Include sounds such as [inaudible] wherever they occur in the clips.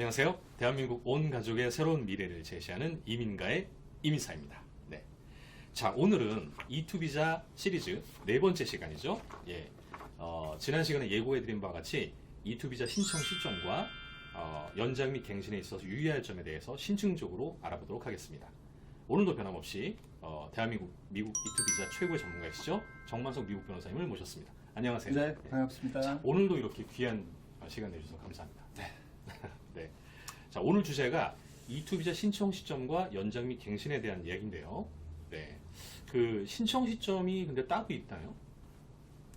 안녕하세요. 대한민국 온 가족의 새로운 미래를 제시하는 이민가의 이민사입니다. 네. 자, 오늘은 이투비자 시리즈 네 번째 시간이죠. 예. 어, 지난 시간에 예고해드린 바와 같이 이투비자 신청 시점과 어, 연장 및 갱신에 있어서 유의할 점에 대해서 신층적으로 알아보도록 하겠습니다. 오늘도 변함없이 어, 대한민국 미국 이투비자 최고의 전문가이시죠. 정만석 미국 변호사님을 모셨습니다. 안녕하세요. 네, 반갑습니다. 오늘도 이렇게 귀한 시간 내주셔서 감사합니다. 네. 네. 자, 오늘 주제가 E2 비자 신청 시점과 연장 및 갱신에 대한 이야기인데요. 네. 그 신청 시점이 근데 따로 있나요?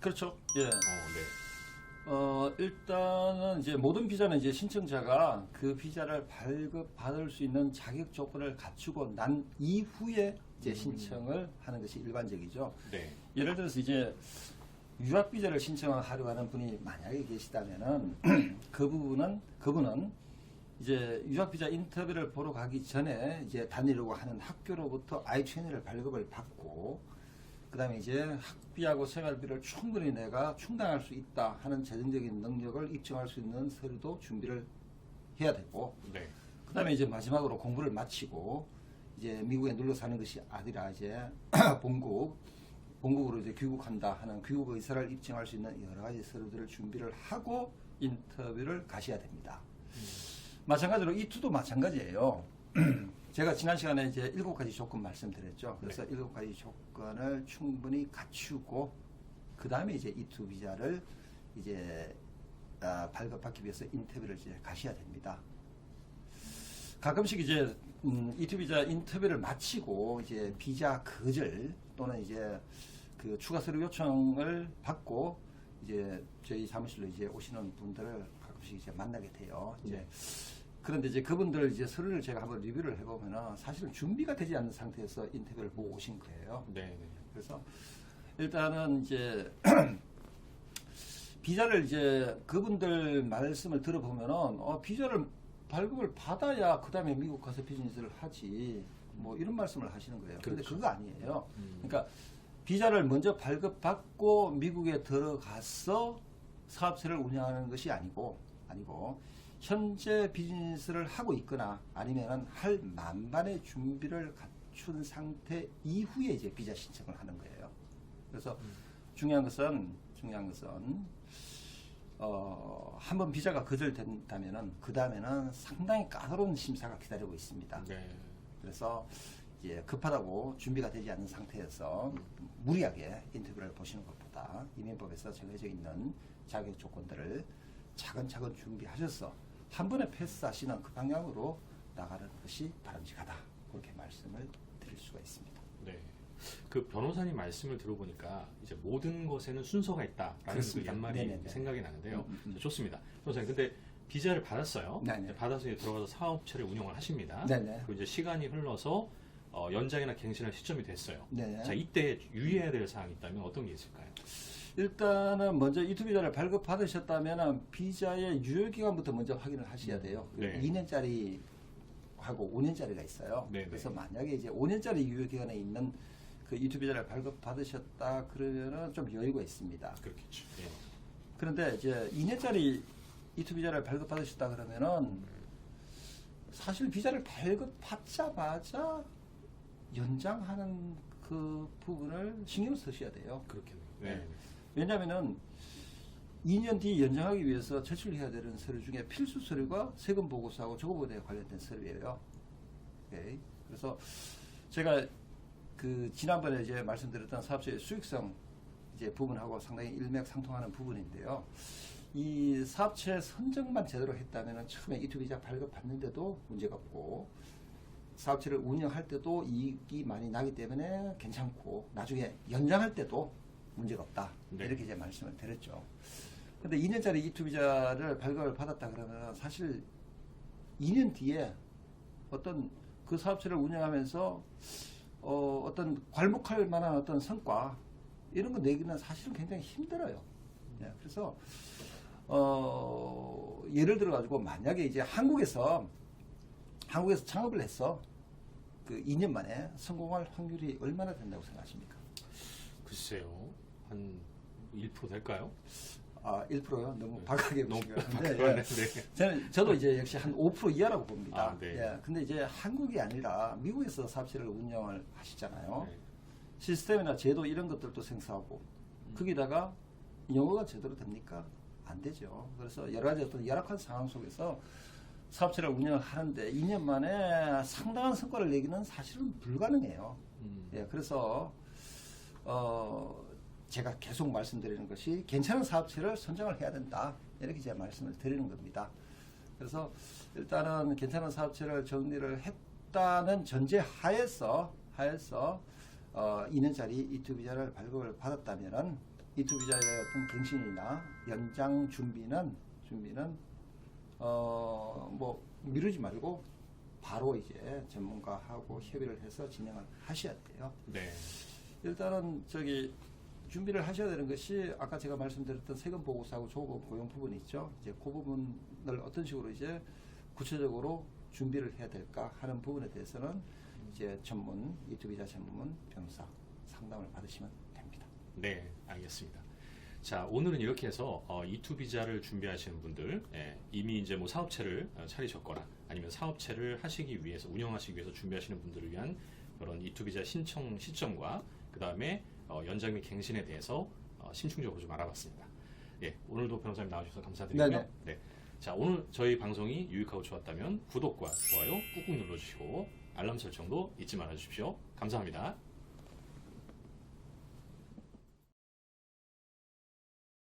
그렇죠. 예. 어, 네. 어, 일단은 이제 모든 비자는 이제 신청자가 그 비자를 발급받을 수 있는 자격 조건을 갖추고 난 이후에 이제 음. 신청을 하는 것이 일반적이죠. 네. 예를 들어서 이제 유학 비자를 신청하려고 하는 분이 만약에 계시다면은 [clears throat] 그 부분은 그분은 이제 유학 비자 인터뷰를 보러 가기 전에 이제 다니려고 하는 학교로부터 I-20를 발급을 받고 그다음에 이제 학비하고 생활비를 충분히 내가 충당할 수 있다 하는 재정적인 능력을 입증할 수 있는 서류도 준비를 해야 되고 네. 그다음에 이제 마지막으로 공부를 마치고 이제 미국에 눌러 사는 것이 아니라 이제 [clears throat] 본국 본국으로 이제 귀국한다 하는 귀국 의사를 입증할 수 있는 여러 가지 서류들을 준비를 하고 인터뷰를 가셔야 됩니다. 마찬가지로 이 투도 마찬가지예요. [clears throat] 제가 지난 시간에 이제 일곱 가지 조건 말씀드렸죠. 그래서 일곱 가지 조건을 충분히 갖추고 그 다음에 이제 이 투 비자를 이제 아, 발급받기 위해서 인터뷰를 이제 가셔야 됩니다. 가끔씩 이제 음, 이투 비자 인터뷰를 마치고 이제 비자 거절 또는 이제 그 추가 서류 요청을 받고 이제 저희 사무실로 이제 오시는 분들을 가끔씩 이제 만나게 돼요. 이제 네. 그런데 이제 그분들 이제 서류를 제가 한번 리뷰를 해보면은 사실은 준비가 되지 않는 상태에서 인터뷰를 보고 오신 거예요. 네. 네. 그래서 일단은 이제 [clears throat] 비자를 이제 그분들 말씀을 들어보면은 어, 비자를 발급을 받아야 그 다음에 미국 가서 비즈니스를 하지 뭐 이런 말씀을 하시는 거예요. 근데 그렇죠. 그거 아니에요. 음. 그러니까 비자를 먼저 발급받고 미국에 들어가서 사업체를 운영하는 것이 아니고 아니고 현재 비즈니스를 하고 있거나 아니면은 할 만반의 준비를 갖춘 상태 이후에 이제 비자 신청을 하는 거예요. 그래서 중요한 것은 중요한 것은 어, 한번 비자가 거절된다면은 그 다음에는 상당히 까다로운 심사가 기다리고 있습니다. 네. 그래서 이제 급하다고 준비가 되지 않은 상태에서 무리하게 인터뷰를 보시는 것보다 이민법에서 정해져 있는 자격 조건들을 차근차근 준비하셔서 한 번에 패스하시는 그 방향으로 나가는 것이 바람직하다. 그렇게 말씀을 드릴 수가 있습니다. 네. 그 변호사님 말씀을 들어보니까 이제 모든 것에는 순서가 있다라는 그 그렇습니다. 연말이 네네네. 생각이 나는데요. 음, 음, 음. 자, 좋습니다. 변호사님, 근데 비자를 받았어요. 네네. 이제 받아서 이제 들어가서 사업체를 운영을 하십니다. 네네. 그리고 이제 시간이 흘러서 어, 연장이나 갱신할 시점이 됐어요. 네네. 자, 이때 유의해야 될 사항이 있다면 어떤 게 있을까요? 일단은 먼저 이투 비자를 발급받으셨다면 비자의 유효 기간부터 먼저 확인을 하셔야 돼요. 네. 2년짜리 하고 5년짜리가 있어요. 네, 그래서 네. 만약에 이제 5년짜리 유효 기간에 있는 그 이투 비자를 발급받으셨다 그러면은 좀 여유가 있습니다. 그렇겠죠. 예. 그런데 이제 2년짜리 이투 비자를 발급받으셨다 그러면은 사실 비자를 발급받자마자 연장하는 그 부분을 신경 쓰셔야 돼요. 그렇겠네요. 네. 네. 왜냐하면은 2년 뒤 연장하기 위해서 제출해야 되는 서류 중에 필수 서류가 세금 보고서하고 조급부에 관련된 서류예요. 오케이. 그래서 제가 그 지난번에 이제 말씀드렸던 사업체의 수익성 이제 부분하고 상당히 일맥상통하는 부분인데요. 이 사업체 선정만 제대로 했다면 처음에 이투비자 발급 받는데도 문제가 없고 사업체를 운영할 때도 이익이 많이 나기 때문에 괜찮고 나중에 연장할 때도 문제가 없다 네. 이렇게 이제 말씀을 드렸죠. 근데 2년짜리 이투 비자를 발급을 받았다 그러면 사실 2년 뒤에 어떤 그 사업체를 운영하면서 어, 어떤 괄목할 만한 어떤 성과 이런 거 내기는 사실은 굉장히 힘들어요. 네, 그래서 어, 예를 들어 가지고 만약에 이제 한국에서 한국에서 창업을 해서 그 2년 만에 성공할 확률이 얼마나 된다고 생각하십니까? 글쎄요. 한 1% 될까요? 아, 1%요? 너무 박하게 [laughs] 너무 보시긴 박하게 봤네. 예. 네. 저는 저도 이제 역시 한 5% 이하라고 봅니다. 아, 네. 예. 근데 이제 한국이 아니라 미국에서 사업체를 운영을 하시잖아요. 네. 시스템이나 제도 이런 것들도 생소하고 음. 거기다가 영어가 제대로 됩니까? 안 되죠. 그래서 여러 가지 어떤 열악한 상황 속에서 사업체를 운영을 하는데 2년 만에 상당한 성과를 내기는 사실은 불가능해요. 음. 예, 그래서 어 제가 계속 말씀드리는 것이 괜찮은 사업체를 선정을 해야 된다 이렇게 제가 말씀을 드리는 겁니다. 그래서 일단은 괜찮은 사업체를 정리를 했다는 전제 하에서 하에서 어 2년짜리 이투 비자를 발급을 받았다면은 이투 비자의 어떤 갱신이나 연장 준비는 준비는 어 뭐 미루지 말고 바로 이제 전문가하고 협의를 해서 진행을 하셔야 돼요. 네. 일단은 저기 준비를 하셔야 되는 것이 아까 제가 말씀드렸던 세금 보고서하고 조금 고용 부분이 있죠. 이제 그 부분을 어떤 식으로 이제 구체적으로 준비를 해야 될까 하는 부분에 대해서는 이제 전문 이투비자 전문 변호사 상담을 받으시면 됩니다. 네, 알겠습니다. 자, 오늘은 이렇게 해서 어, E2 비자를 준비하시는 분들, 예, 이미 이제 뭐 사업체를 어, 차리셨거나 아니면 사업체를 하시기 위해서 운영하시기 위해서 준비하시는 분들을 위한 그런 E2 비자 신청 시점과 그 다음에 어, 연장 및 갱신에 대해서 어, 심층적으로 좀 알아봤습니다. 예, 오늘도 변호사님 나와주셔서 감사드리고요. 네. 자, 오늘 저희 방송이 유익하고 좋았다면 구독과 좋아요 꾹꾹 눌러주시고 알람 설정도 잊지 말아주십시오. 감사합니다.